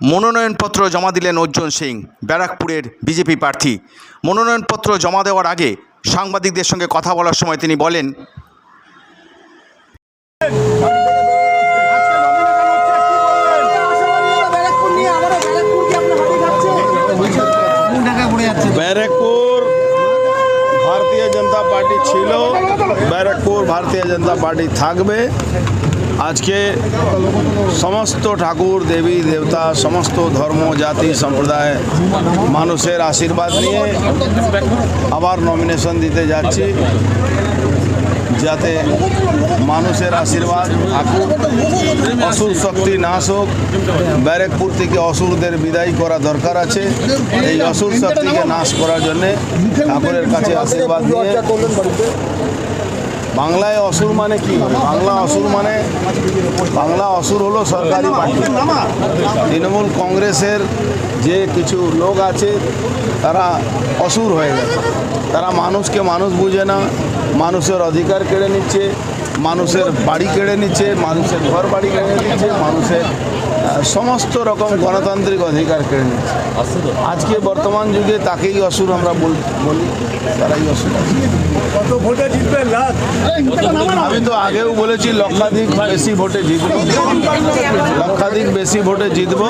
মনোনয়নপত্র জমা দিলেন অর্জুন সিং, ব্যারাকপুরের বিজেপি প্রার্থী। মনোনয়নপত্র জমা দেওয়ার আগে সাংবাদিকদের সঙ্গে কথা বলার সময় তিনি বলেন, ব্যারাকপুর ভারতীয় জনতা পার্টি ছিল। ব্যারাকপুর ভারতীয় জনতা পার্টি থাকবে। আজকে সমস্ত ঠাকুর, দেবী, দেবতা, সমস্ত ধর্ম, জাতি, সম্প্রদায় মানুষের আশীর্বাদ নিয়ে আবার নমিনেশন দিতে যাচ্ছি। যাতে মানুষের আশীর্বাদ অসুর শক্তি নাশ হোক। ব্যারেকপুর থেকে অসুরদের বিদায় করা দরকার আছে। এই অসুর শক্তিকে নাশ করার জন্যে ঠাকুরের কাছে আশীর্বাদ নিয়ে বাংলায় অসুর মানে কি? বাংলা অসুর মানে বাংলা অসুর হলো সরকারি পার্টি। তৃণমূল কংগ্রেসের যে কিছু লোক আছে, তারা অসুর হয়ে গেছে। তারা মানুষকে মানুষ বুঝে না, মানুষের অধিকার কেড়ে নিচ্ছে, মানুষের বাড়ি কেড়ে নিচ্ছে, মানুষের ঘর বাড়ি কেড়ে নিচ্ছে, মানুষের সমস্ত রকম গণতান্ত্রিক অধিকার কেড়ে নিচ্ছে। আজকে বর্তমান যুগে তাকেই অসুর আমরা বল- তারাই অসুর। কত ভোটে জিতবে লাখ আমি তো আগেও বলেছি লক্ষাধিক বেশি ভোটে জিতবো। লক্ষাধিক বেশি ভোটে জিতবো।